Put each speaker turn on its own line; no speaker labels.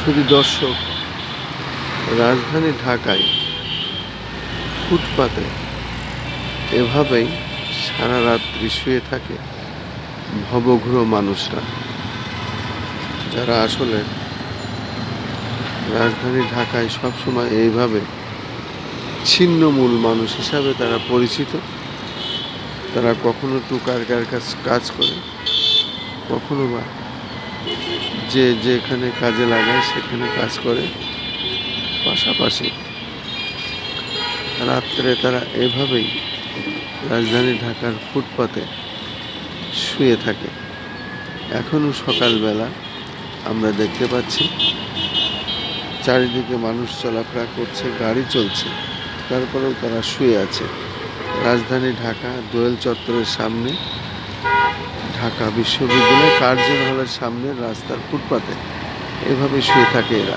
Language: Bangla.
শুধু দর্শক। রাজধানী ঢাকায় ফুটপাতে এভাবেই সারা রাত্রি শুয়ে থাকে ভবঘুরো মানুষরা। যারা আসলে রাজধানী ঢাকায় সবসময় এইভাবে ছিন্নমূল মানুষ হিসাবে তারা পরিচিত, তারা কখনো কাজ কাজ করে, কখনো বা যে যেখানে কাজে লাগায় সেখানে কাজ করে। পাশাপাশি রাত্রে তারা এভাবেই রাজধানী ঢাকার ফুটপাতে শুয়ে থাকে। এখনও সকালবেলা আমরা দেখতে পাচ্ছি, চারিদিকে মানুষ চলাফেরা করছে, গাড়ি চলছে, তারপরেও তারা শুয়ে আছে। রাজধানী ঢাকা দোয়েল চত্বরের সামনে ঢাকা বিশ্ববিদ্যালয় কার্জন হলের সামনের রাস্তার ফুটপাতে এভাবে শুয়ে থাকে এরা।